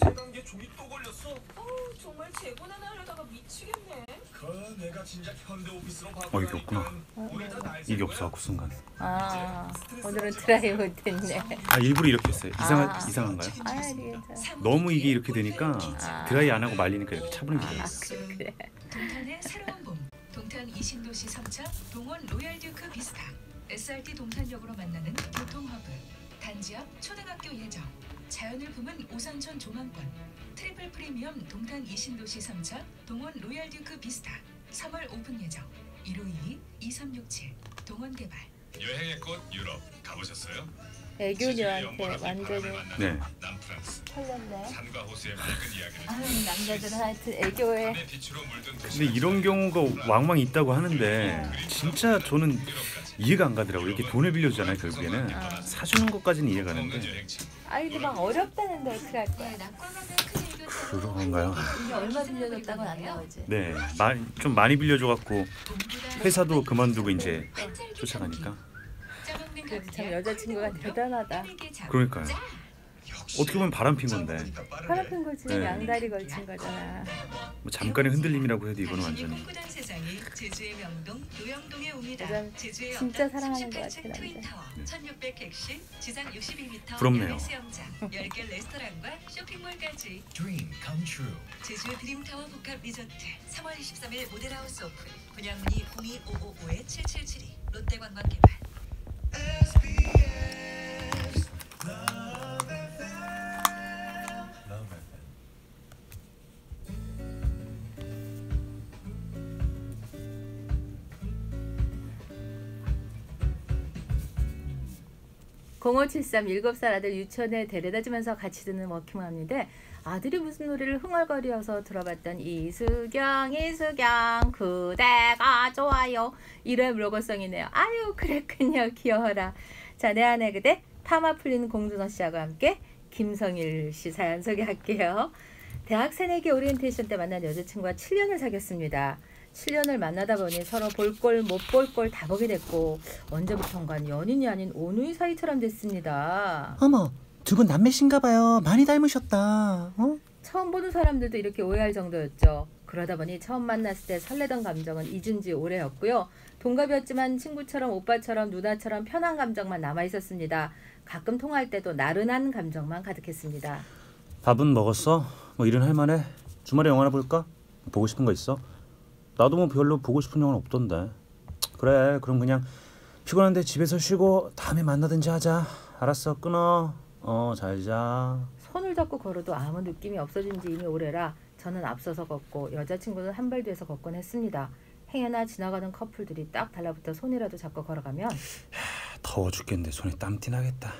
세단계 종이 또 걸렸어? 어우, 정말 재고나 하려다가 미치겠네. 그 내가 진짜 현대 오피스로 어, 이게 없구나. 이게 없어갖고 순간. 아 오늘은 드라이 못했네. 아 일부러 이렇게 했어요. 이상한 아. 이상한가요? 아니 괜찮아. 너무 이게 이렇게 되니까 아. 드라이 안 하고 말리니까 이렇게 차분해지더라고요. 아 그래. 동탄의 새로운 봄 동탄 이신도시 3차 동원 로얄듀크 비스타 SRT 동탄역으로 만나는 교통허브 단지 앞 초등학교 예정 자연을 품은 오산천 조망권 트리플 프리미엄 동탄 이신도시 3차 동원 로얄 듀크 비스타 3월 오픈 예정 152 2367 동원 개발 여행의 꽃 유럽 가보셨어요? 애교녀한테 완전히 네. 털렸네. 산과 호수의 맑은 이야기를 아유 남자들은 하여튼 애교에 근데 이런 경우가 왕왕 있다고 하는데 진짜 저는 이해가 안 가더라고요. 이렇게 돈을 빌려주잖아요. 결국에는 사주는 것까지는 이해가 가는데 아이들 막 어렵다는데 어떻게 할 거야? 그런가요? 얼마 빌려줬다고는 안 나오지. 네, 마, 좀 많이 빌려줘갖고 회사도 그만두고 이제 쫓아가니까. 참 여자친구가 대단하다. 그러니까요. 어떻게 보면 바람핀 건데 파란핀 거지 네. 양다리 걸친 거잖아. 뭐 잠깐의 흔들림이라고 해도 이거는 완전히 제주의 진짜 사랑하는 것 38층 같아, 남자. 트윈타워, 1600 객실, 지상 62m 부럽네요. 수영장, 10개 레스토랑과 쇼핑몰까지 Dream come true 제주 드림타워 복합 리조트 3월 23일 모델하우스 오픈 분양문의 02555에 7772 롯데관광개발 0573 7살 아들 유치원에 데려다 주면서 같이 듣는 워킹맘인데 아들이 무슨 노래를 흥얼거리어서 들어봤던 이수경 이수경 그대가 좋아요 이런 로고송이네요. 아유 그랬군요 귀여워라. 자 내 안에 그대 파마 풀린 공준호 씨하고 함께 김성일 씨 사연 소개할게요. 대학 새내기 오리엔테이션 때 만난 여자친구와 7년을 사귀었습니다. 7년을 만나다 보니 서로 볼꼴못볼꼴다 보게 됐고 언제부턴간 연인이 아닌 오누이 사이처럼 됐습니다. 어머, 두 분 남매신가 봐요. 많이 닮으셨다. 어? 처음 보는 사람들도 이렇게 오해할 정도였죠. 그러다 보니 처음 만났을 때 설레던 감정은 잊은 지 오래였고요. 동갑이었지만 친구처럼 오빠처럼 누나처럼 편한 감정만 남아 있었습니다. 가끔 통화할 때도 나른한 감정만 가득했습니다. 밥은 먹었어? 뭐 일은 할 만해? 주말에 영화나 볼까? 보고 싶은 거 있어? 나도 뭐 별로 보고 싶은 영화는 없던데. 그래, 그럼 그냥 피곤한데 집에서 쉬고 다음에 만나든지 하자. 알았어, 끊어. 어, 잘 자. 손을 잡고 걸어도 아무 느낌이 없어진 지 이미 오래라 저는 앞서서 걷고 여자친구는 한 발 뒤에서 걷곤 했습니다. 행여나 지나가는 커플들이 딱 달라붙어 손이라도 잡고 걸어가면 더워 죽겠는데 손에 땀띠 나겠다.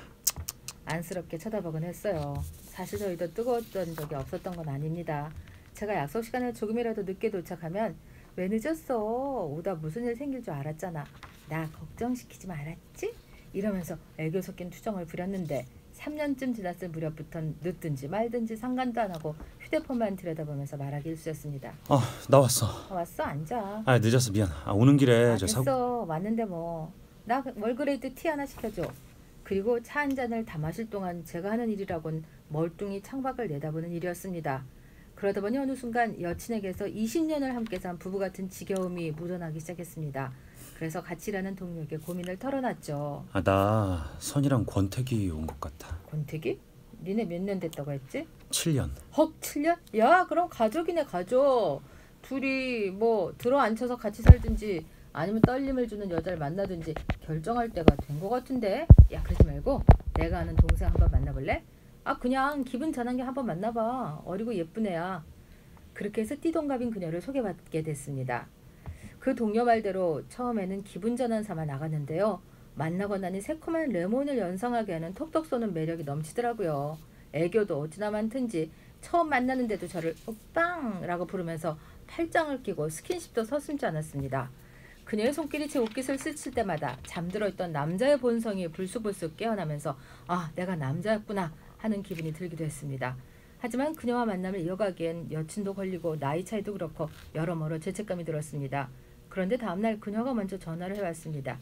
안쓰럽게 쳐다보곤 했어요. 사실 저희도 뜨거웠던 적이 없었던 건 아닙니다. 제가 약속 시간에 조금이라도 늦게 도착하면 왜 늦었어? 오다 무슨 일 생길 줄 알았잖아. 나 걱정시키지 말았지? 이러면서 애교 섞인 투정을 부렸는데 3년쯤 지났을 무렵부턴 늦든지 말든지 상관도 안 하고 휴대폰만 들여다보면서 말하기 일쑤였습니다. 어, 나 왔어. 아, 왔어 앉아. 아, 늦었어. 미안. 아, 오는 길에 아, 저 됐어 사고 왔는데 뭐 나 월그레이드 티 하나 시켜줘 그리고 차 한 잔을 다 마실 동안 제가 하는 일이라곤 멀뚱히 창밖을 내다보는 일이었습니다 그러다 보니 어느 순간 여친에게서 20년을 함께 산 부부 같은 지겨움이 묻어나기 시작했습니다 그래서 같이 일하는 동료에게 고민을 털어놨죠 아, 나 선이랑 권태기 온 것 같아. 권태기? 니네 몇 년 됐다고 했지? 7년. 헉 7년? 야 그럼 가족이네 가족 둘이 뭐 들어 앉혀서 같이 살든지 아니면 떨림을 주는 여자를 만나든지 결정할 때가 된 것 같은데 야 그러지 말고 내가 아는 동생 한번 만나볼래? 아 그냥 기분 전환게 한번 만나봐. 어리고 예쁜 애야 그렇게 해서 띠동갑인 그녀를 소개받게 됐습니다. 그 동료 말대로 처음에는 기분 전환 삼아 나갔는데요. 만나고 나니 새콤한 레몬을 연상하게 하는 톡톡 쏘는 매력이 넘치더라고요. 애교도 어찌나 많든지 처음 만나는데도 저를 오빵라고 부르면서 팔짱을 끼고 스킨십도 서슴지 않았습니다. 그녀의 손길이 제 옷깃을 스칠 때마다 잠들어 있던 남자의 본성이 불쑥불쑥 깨어나면서 아 내가 남자였구나 하는 기분이 들기도 했습니다. 하지만 그녀와 만남을 이어가기엔 여친도 걸리고 나이 차이도 그렇고 여러모로 죄책감이 들었습니다. 그런데 다음날 그녀가 먼저 전화를 해왔습니다.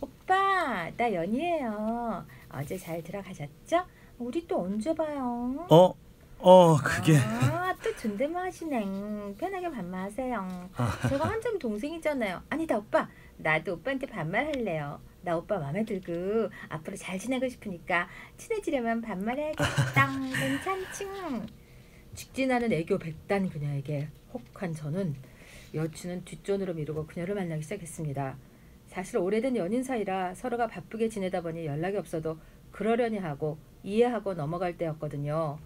오빠 나 연희예요. 어제 잘 들어가셨죠? 우리 또 언제 봐요? 어? 어 그게 아, 또 존댓말 하시네. 편하게 반말하세요. 제가 한참 동생이잖아요. 아니다, 오빠. 나도 오빠한테 반말할래요. 나 오빠 마음에 들고 앞으로 잘 지내고 싶으니까 친해지려면 반말해야겠다. 괜찮지? 직진하는 애교 백단 그녀에게 혹한 저는 여친은 뒷전으로 미루고 그녀를 만나기 시작했습니다. 사실 오래된 연인 사이라 서로가 바쁘게 지내다 보니 연락이 없어도 그러려니 하고 이해하고 넘어갈 때였거든요.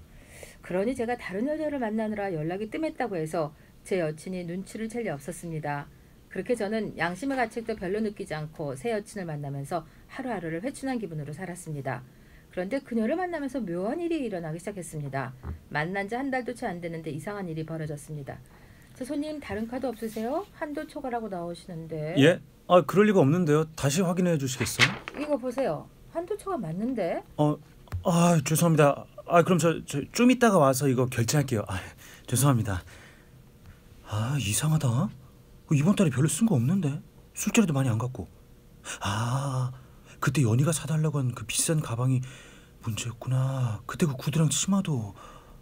그러니 제가 다른 여자를 만나느라 연락이 뜸했다고 해서 제 여친이 눈치를 챌리 없었습니다. 그렇게 저는 양심의 가책도 별로 느끼지 않고 새 여친을 만나면서 하루하루를 회춘한 기분으로 살았습니다. 그런데 그녀를 만나면서 묘한 일이 일어나기 시작했습니다. 만난 지 한 달도 채 안 되는데 이상한 일이 벌어졌습니다. 저 손님 다른 카드 없으세요? 한도 초과라고 나오시는데 예? 아 그럴 리가 없는데요. 다시 확인해 주시겠어요? 이거 보세요. 한도 초과 맞는데? 어, 아 죄송합니다. 아 그럼 저 좀 이따가 와서 이거 결제할게요. 아 죄송합니다. 아 이상하다. 어, 이번 달에 별로 쓴 거 없는데 술자리도 많이 안 갔고. 아 그때 연희가 사달라고 한 그 비싼 가방이 문제였구나. 그때 그 구두랑 치마도.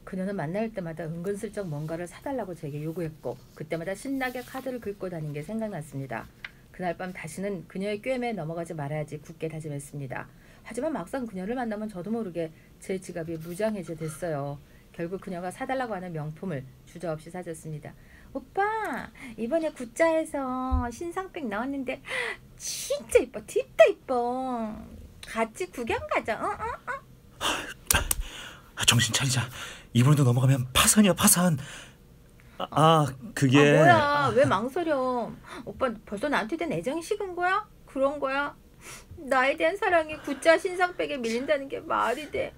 그녀는 만날 때마다 은근슬쩍 뭔가를 사달라고 제게 요구했고 그때마다 신나게 카드를 긁고 다닌 게 생각났습니다. 그날 밤 다시는 그녀의 꿰매에 넘어가지 말아야지 굳게 다짐했습니다. 하지만 막상 그녀를 만나면 저도 모르게 제 지갑이 무장해제됐어요. 결국 그녀가 사달라고 하는 명품을 주저없이 사줬습니다. 오빠 이번에 굿자에서 신상백 나왔는데 진짜 이뻐 딥다 이뻐 같이 구경 가자 어? 어? 아, 정신 차리자. 이번에도 넘어가면 파산이야 파산. 아, 아 그게. 아 뭐야 왜 망설여 오빠 벌써 나한테 대한 애정이 식은 거야? 그런 거야? 나에 대한 사랑이 굿자 신상백에 밀린다는 게 말이 돼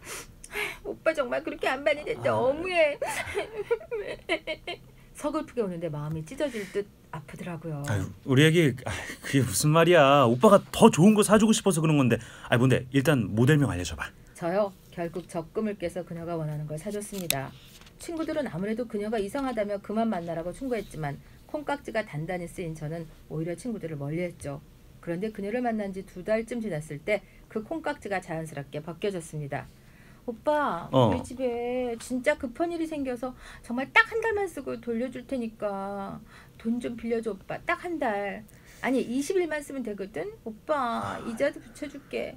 오빠 정말 그렇게 안 봤는데 너무해 서글프게 우는데 마음이 찢어질 듯 아프더라고요 아유, 우리 애기 아, 그게 무슨 말이야? 오빠가 더 좋은 거 사주고 싶어서 그런 건데. 아 뭔데? 일단 모델명 알려줘봐. 저요 결국 적금을 깨서 그녀가 원하는 걸 사줬습니다. 친구들은 아무래도 그녀가 이상하다며 그만 만나라고 충고했지만 콩깍지가 단단히 쓰인 저는 오히려 친구들을 멀리했죠. 그런데 그녀를 만난 지 두 달쯤 지났을 때 그 콩깍지가 자연스럽게 벗겨졌습니다. 오빠 어. 우리 집에 진짜 급한 일이 생겨서 정말 딱 한 달만 쓰고 돌려줄 테니까 돈 좀 빌려줘 오빠 딱 한 달. 아니 20일만 쓰면 되거든 오빠 이자도 붙여줄게.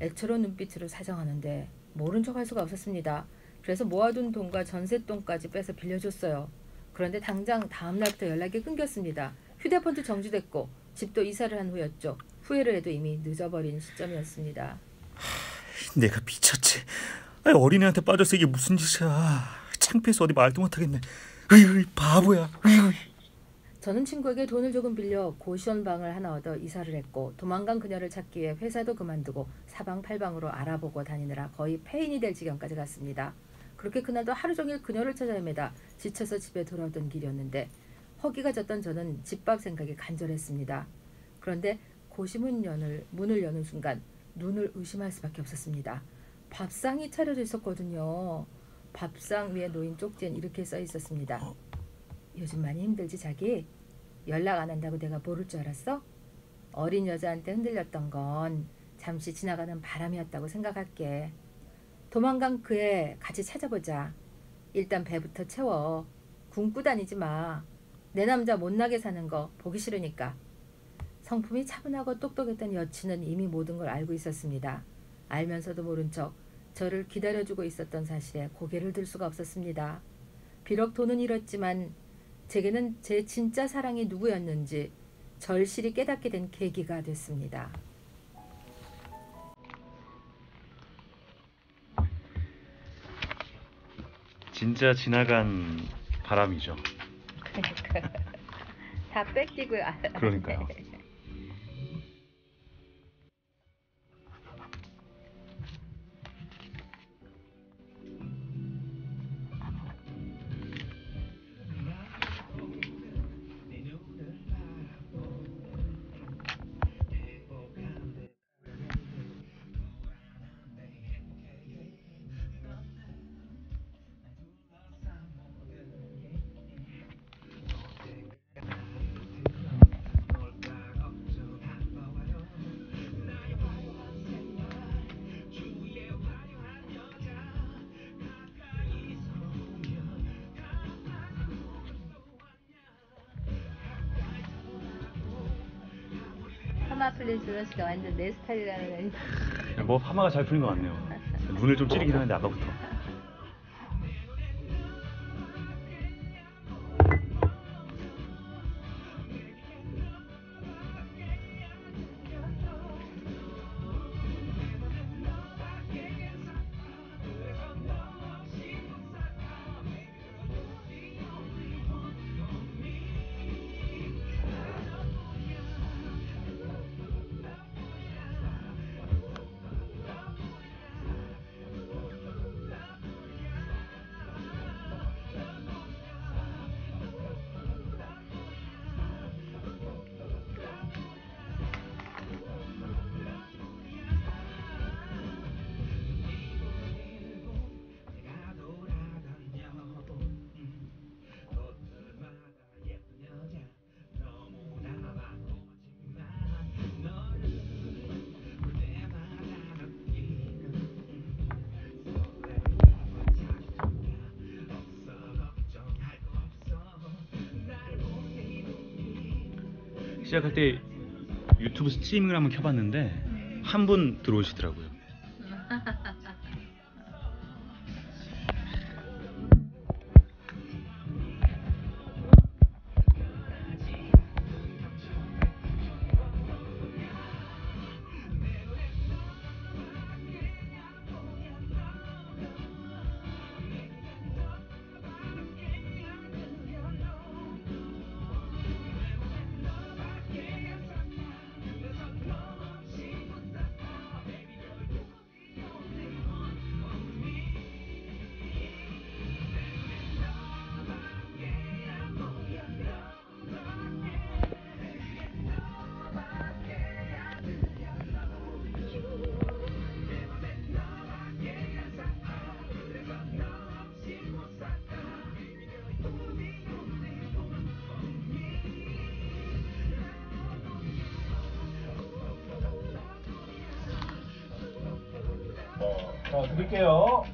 애처로운 눈빛으로 사정하는데 모른 척 할 수가 없었습니다. 그래서 모아둔 돈과 전세돈까지 빼서 빌려줬어요. 그런데 당장 다음 날부터 연락이 끊겼습니다. 휴대폰도 정지됐고 집도 이사를 한 후였죠. 후회를 해도 이미 늦어버린 시점이었습니다. 내가 미쳤지. 아니, 어린애한테 빠져서 이게 무슨 짓이야. 창피해서 어디 말도 못하겠네. 으이 바보야. 으이. 저는 친구에게 돈을 조금 빌려 고시원 방을 하나 얻어 이사를 했고 도망간 그녀를 찾기 위해 회사도 그만두고 사방팔방으로 알아보고 다니느라 거의 폐인이 될 지경까지 갔습니다. 그렇게 그날도 하루 종일 그녀를 찾아 헤매다 지쳐서 집에 돌아오던 길이었는데 허기가 졌던 저는 집밥 생각이 간절했습니다. 그런데 고시문 연을 문을 여는 순간 눈을 의심할 수밖에 없었습니다. 밥상이 차려져 있었거든요. 밥상 위에 놓인 쪽지엔 이렇게 써 있었습니다. 요즘 많이 힘들지 자기? 연락 안 한다고 내가 모를 줄 알았어? 어린 여자한테 흔들렸던 건 잠시 지나가는 바람이었다고 생각할게. 도망간 그애 같이 찾아보자. 일단 배부터 채워. 굶고 다니지 마. 내 남자 못나게 사는 거 보기 싫으니까. 성품이 차분하고 똑똑했던 여친은 이미 모든 걸 알고 있었습니다. 알면서도 모른 척 저를 기다려주고 있었던 사실에 고개를 들 수가 없었습니다. 비록 돈은 잃었지만 제게는 제 진짜 사랑이 누구였는지 절실히 깨닫게 된 계기가 됐습니다. 진짜 지나간 바람이죠. 다 뺏기고요. 그러니까요. 파마 플리즈 밸런스가 완전 내 스타일이라는 뭐 파마가 잘 풀린 것 같네요. 눈을 좀 찌르긴 하는데 아까부터. 시작할 때 유튜브 스트리밍을 한번 켜봤는데 한 분 들어오시더라고요. 드릴게요.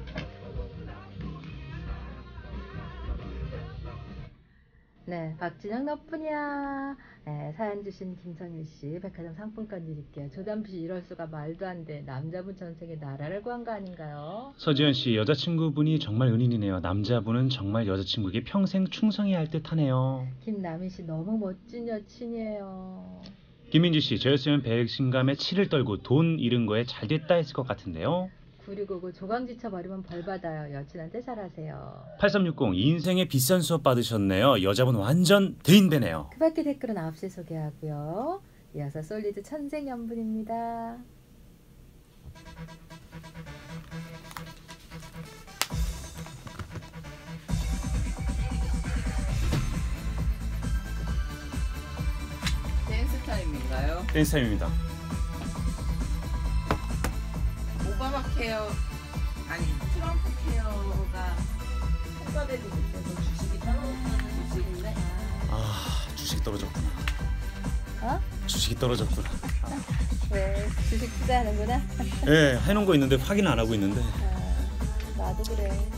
네, 박진영 너뿐이야. 네, 사연 주신 김성일 씨, 백화점 상품권 드릴게요. 조담비 씨 이럴 수가 말도 안 돼. 남자분 전생에 나라를 구한 거 아닌가요? 서지현 씨, 여자친구분이 정말 은인이네요. 남자분은 정말 여자친구에게 평생 충성해야 할 듯하네요. 김남희 씨 너무 멋진 여친이에요. 김민지 씨, 저였으면 배신감에 치를 떨고 돈 잃은 거에 잘 됐다 했을 것 같은데요. 9699 조강지쳐 버리면 벌 받아요. 여친한테 잘하세요. 8360 인생의 비싼 수업 받으셨네요. 여자분 완전 대인배네요. 그 밖에 댓글은 9시에 소개하고요. 이어서 솔리드 천생연분입니다. 댄스 타임인가요? 댄스 타임입니다. 케어 아니 트럼프 케어가 특사되고 있어서 주식이 떨어졌다는 주식인데 아, 주식이 떨어졌구나. 어? 주식이 떨어졌구나. 왜 주식 투자하는구나? 예, 해놓은 거 있는데 확인 안 하고 있는데. 아, 나도 그래.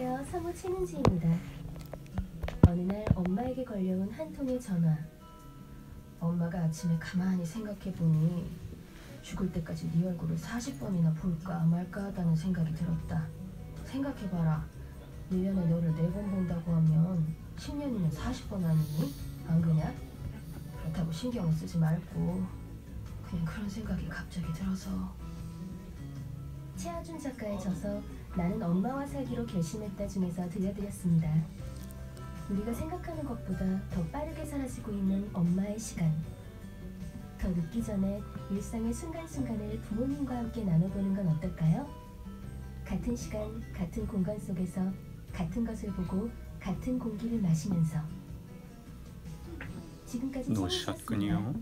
안녕하세요. 사무 최민지입니다. 어느 날 엄마에게 걸려온 한 통의 전화. 엄마가 아침에 가만히 생각해보니 죽을 때까지 네 얼굴을 40번이나 볼까 말까 하다는 생각이 들었다. 생각해봐라. 1년에 너를 4번 본다고 하면 10년이면 40번 아니니? 안 그냐? 그렇다고 신경을 쓰지 말고 그냥 그런 생각이 갑자기 들어서 최하준 작가의 저서 나는 엄마와 살기로 결심했다 중에서 들려드렸습니다. 우리가 생각하는 것보다 더 빠르게 사라지고 있는 엄마의 시간. 더 늦기 전에 일상의 순간순간을 부모님과 함께 나눠보는 건 어떨까요? 같은 시간, 같은 공간 속에서 같은 것을 보고 같은 공기를 마시면서 지금까지 노셨군요.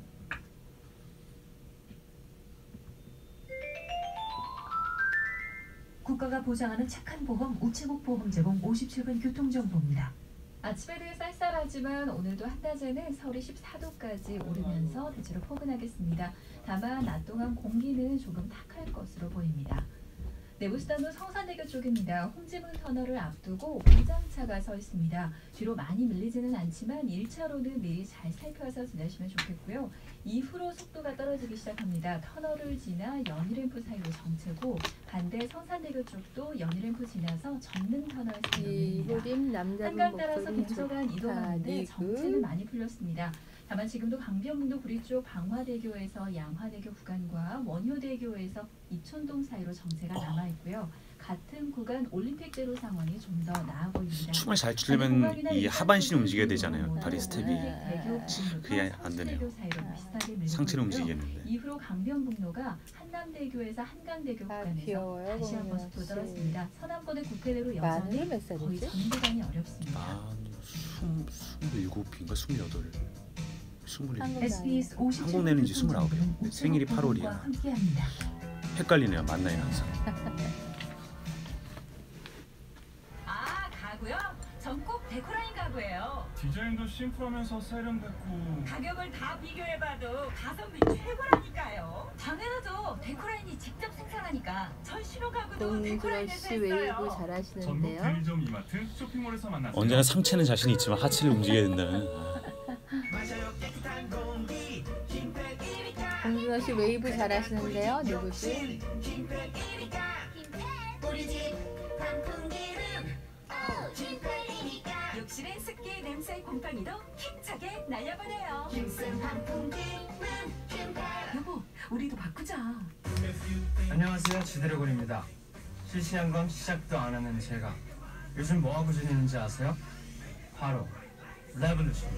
국가가 보장하는 착한 보험 우체국 보험 제공 57분 교통정보입니다. 아침에는 쌀쌀하지만 오늘도 한낮에는 서울이 14도까지 오르면서 대체로 포근하겠습니다. 다만 낮 동안 공기는 조금 탁할 것으로 보입니다. 내부수단도 성산대교 쪽입니다. 홍지문 터널을 앞두고 공장차가 서 있습니다. 뒤로 많이 밀리지는 않지만 1차로는 미리 잘 살펴서 지나시면 좋겠고요. 이후로 속도가 떨어지기 시작합니다. 터널을 지나 연희램프 사이로 정체고 반대 성산대교 쪽도 연희램프 지나서 전릉 터널 남자분 한강 따라서 민서간 이동하는데 좋다. 정체는 니그. 많이 풀렸습니다. 다만 지금도 강변북로 구리 쪽 방화대교에서 양화대교 구간과 원효대교에서 이촌동 사이로 정체가 남아 있고요. 같은 구간 올림픽대로 상황이 좀 더 나아 보입니다. 춤을 잘 추려면 이 하반신 움직여야 되잖아요. 다리 스텝이. 아, 그게 안 되네요. 상체를 움직이겠는데. 이후로 강변북로가 한남대교에서 한강대교 아, 구간에서 귀여워요, 다시 한번. 떨어집니다. 서남권의 국회대로 여전히 몇 거의? 전구간이 어렵습니다. 아, 스물 스물일곱인가 스물여덟, 스물일곱. 한국 SBS 나이. 57분 한국 내는지 교통정보는 29이에요. 생일이 우체국 8월 이야. 보험과 함께합니다. 헷갈리네요. 만나요 항상. 아 가구요? 전꼭 데코라인 가구예요. 디자인도 심플하면서 세련됐고 가격을 다 비교해봐도 가성비 최고라니까요. 당연하죠. 데코라인이 직접 생산하니까 전 신호 가구도 데코라인에서 씨 했어요. 전국 잘하시는데요. 대리점 이마트 쇼핑몰에서 만났어요. 언제나 상체는 자신 있지만 하체를 움직여야 된다는. 아, 공준호 씨 웨이브 잘 하시는데요. 누구지? 방풍기름 오 진펠이니까 욕실의 습기 냄새 곰팡이도 힘차게 날려보내요. 여보, 우리도 바꾸자. 안녕하세요 지드래곤입니다 실시한 건 시작도 안 하는 제가 요즘 뭐 하고 지내는지 아세요? 바로 레볼루션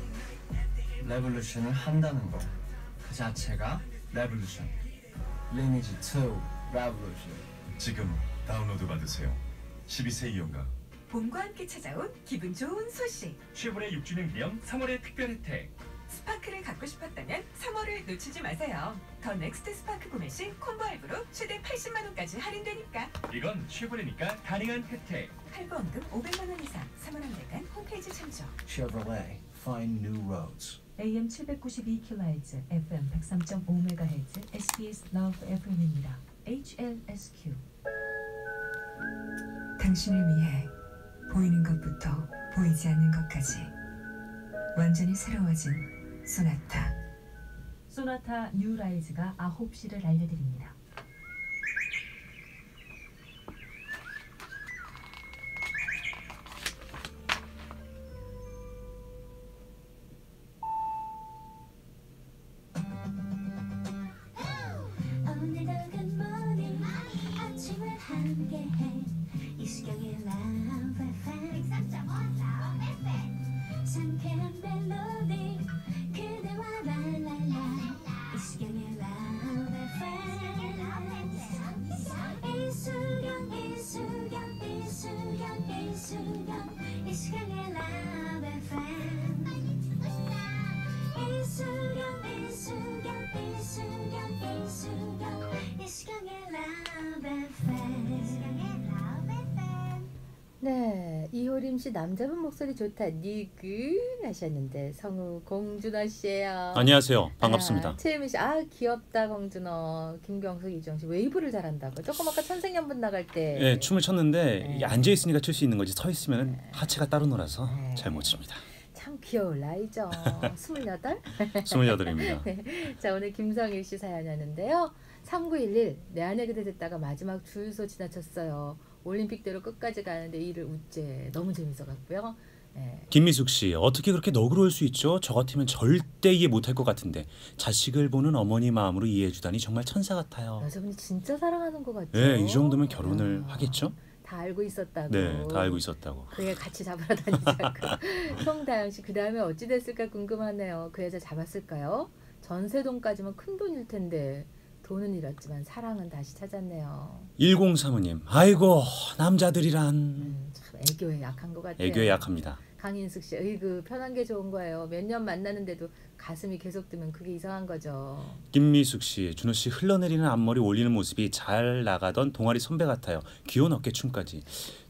레볼루션을 한다는 거 그 자체가 레볼루션 리니지 2 레볼루션 지금 다운로드 받으세요. 12세 이용가. 봄과 함께 찾아온 기분 좋은 소식. 쉐보레 6주년 기념 3월의 특별 혜택 스파크를 갖고 싶었다면 3월을 놓치지 마세요. 더 넥스트 스파크 구매 시 콤보 할부로 최대 80만 원까지 할인되니까 이건 쉐보레니까 가능한 혜택 할부 원금 500만 원 이상 3월 한 달간 홈페이지 참조. Chevrolet, find new roads. AM 792kHz, FM 103.5MHz, SBS Love FM입니다. HLSQ. 당신을 위해 보이는 것부터 보이지 않는 것까지 완전히 새로워진 소나타. 소나타 뉴 라이즈가 9시를 알려드립니다. 김태림 씨 남자분 목소리 좋다. 니근 하셨는데 성우 공준호 씨예요. 안녕하세요. 반갑습니다. 아, 최혜민 씨, 아 귀엽다 공준호. 김경숙, 이정 씨 웨이브를 잘한다고. 조금 아까 천생연분 나갈 때. 예, 춤을 췄는데 네. 앉아 있으니까 출 수 있는 거지 서 있으면 하체가 따로 놀아서 네. 잘못 춥니다. 참 귀여울 나이죠. 스물여덟. 28입니다. 자 오늘 김성일 씨 사연이었는데요. 3911내 안에 그대 됐다가 마지막 주유소 지나쳤어요. 올림픽대로 끝까지 가는데 이를 웃제 너무 재밌어 갖고요. 예. 김미숙 씨 어떻게 그렇게 너그러울 수 있죠? 저 같으면 절대 이해 못할 것 같은데 자식을 보는 어머니 마음으로 이해해 주다니 정말 천사 같아요. 여자분이 진짜 사랑하는 것 같죠. 예, 이 정도면 결혼을 아, 하겠죠? 다 알고 있었다고. 네, 다 알고 있었다고. 그애 같이 잡으러 다니자고. 송다영 씨, 그 다음에 어찌 됐을까 궁금하네요. 그 여자 잡았을까요? 전세돈까지면 큰 돈일 텐데 돈은 잃었지만 사랑은 다시 찾았네요. 1035님, 아이고 남자들이란 음, 참 애교에 약한 것 같아요. 애교에 약합니다. 강인숙 씨, 으이그 편한 게 좋은 거예요. 몇 년 만나는데도 가슴이 계속 뜨면 그게 이상한 거죠. 김미숙 씨, 준호 씨 흘러내리는 앞머리 올리는 모습이 잘 나가던 동아리 선배 같아요. 귀여운 어깨 춤까지.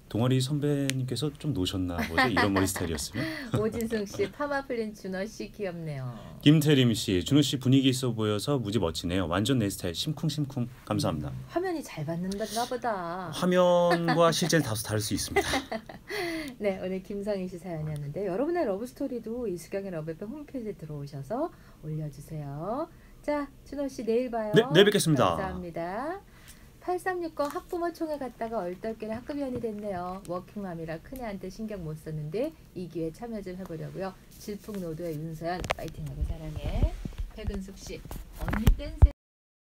동아리 선배님께서 좀 노셨나 보죠. 이런 머리 스타일이었으면. 오진승 씨, 파마 풀린 준호 씨 귀엽네요. 김태림 씨, 준호 씨 분위기 있어 보여서 무지 멋지네요. 완전 내 스타일. 심쿵심쿵. 감사합니다. 화면이 잘 받는가 보다. 화면과 실제는 다소 다를 수 있습니다. 네, 오늘 김성희 씨 사연이었는데 여러분의 러브 스토리도 이수경의 러브FM 홈페이지에 들어오셔서 올려주세요. 자, 준호 씨 내일 봐요. 네, 내일 뵙겠습니다. 감사합니다. 8360 학부모 총회 갔다가 얼떨결에 학급위원이 됐네요. 워킹맘이라 큰애한테 신경 못 썼는데 이 기회에 참여 좀 해보려고요. 질풍노도의 윤서연 파이팅하고 사랑해. 백은숙 씨 언니 댄스